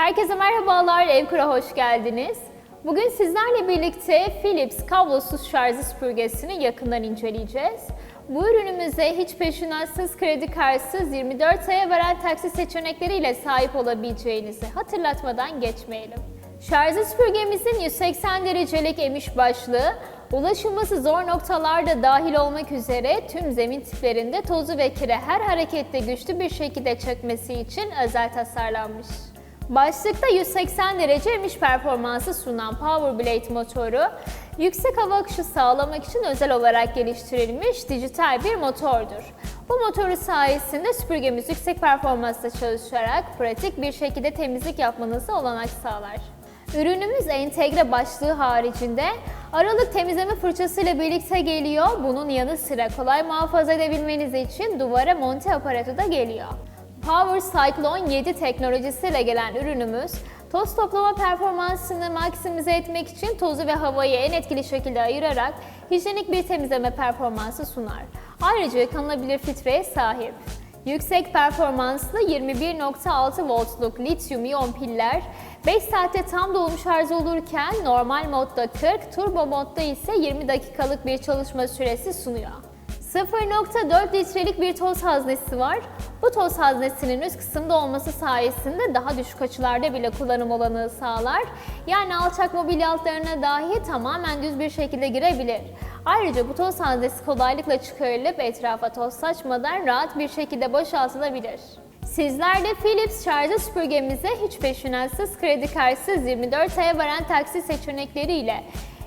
Herkese merhabalar, Evkura hoş geldiniz. Bugün sizlerle birlikte Philips kablosuz şarjı süpürgesini yakından inceleyeceğiz. Bu ürünümüze hiç peşinatsız, kredi kartsız 24 aya veren taksi seçenekleriyle sahip olabileceğinizi hatırlatmadan geçmeyelim. Şarjı süpürgemizin 180 derecelik emiş başlığı, ulaşılması zor noktalarda dahil olmak üzere tüm zemin tiplerinde tozu ve kire her harekette güçlü bir şekilde çekmesi için özel tasarlanmış. Başlıkta 180 derece emiş performansı sunan Power Blade motoru, yüksek hava akışı sağlamak için özel olarak geliştirilmiş dijital bir motordur. Bu motoru sayesinde süpürgemiz yüksek performansla çalışarak pratik bir şekilde temizlik yapmanızı olanak sağlar. Ürünümüz entegre başlığı haricinde aralık temizleme fırçası ile birlikte geliyor. Bunun yanı sıra kolay muhafaza edebilmeniz için duvara monte aparatı da geliyor. Power Cyclone 7 teknolojisiyle gelen ürünümüz, toz toplama performansını maksimize etmek için tozu ve havayı en etkili şekilde ayırarak hijyenik bir temizleme performansı sunar. Ayrıca yıkanılabilir filtreye sahip. Yüksek performanslı 21.6 voltluk lityum iyon piller 5 saatte tam dolum şarj olurken normal modda 40, turbo modda ise 20 dakikalık bir çalışma süresi sunuyor. 0.4 litrelik bir toz haznesi var. Bu toz haznesinin üst kısımda olması sayesinde daha düşük açılarda bile kullanım olanağı sağlar. Yani alçak mobilya altlarına dahi tamamen düz bir şekilde girebilir. Ayrıca bu toz haznesi kolaylıkla çıkarılıp etrafa toz saçmadan rahat bir şekilde boşaltılabilir. Sizler de Philips şarjı süpürgemize hiç peşinatsız, kredi kartsız 24 aya varan taksi seçenekleriyle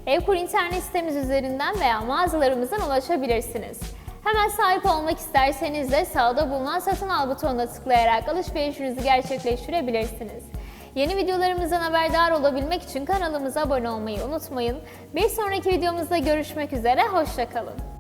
Evkur internet sitemiz üzerinden veya mağazalarımızdan ulaşabilirsiniz. Hemen sahip olmak isterseniz de sağda bulunan satın al butonuna tıklayarak alışverişinizi gerçekleştirebilirsiniz. Yeni videolarımızdan haberdar olabilmek için kanalımıza abone olmayı unutmayın. Bir sonraki videomuzda görüşmek üzere, hoşçakalın.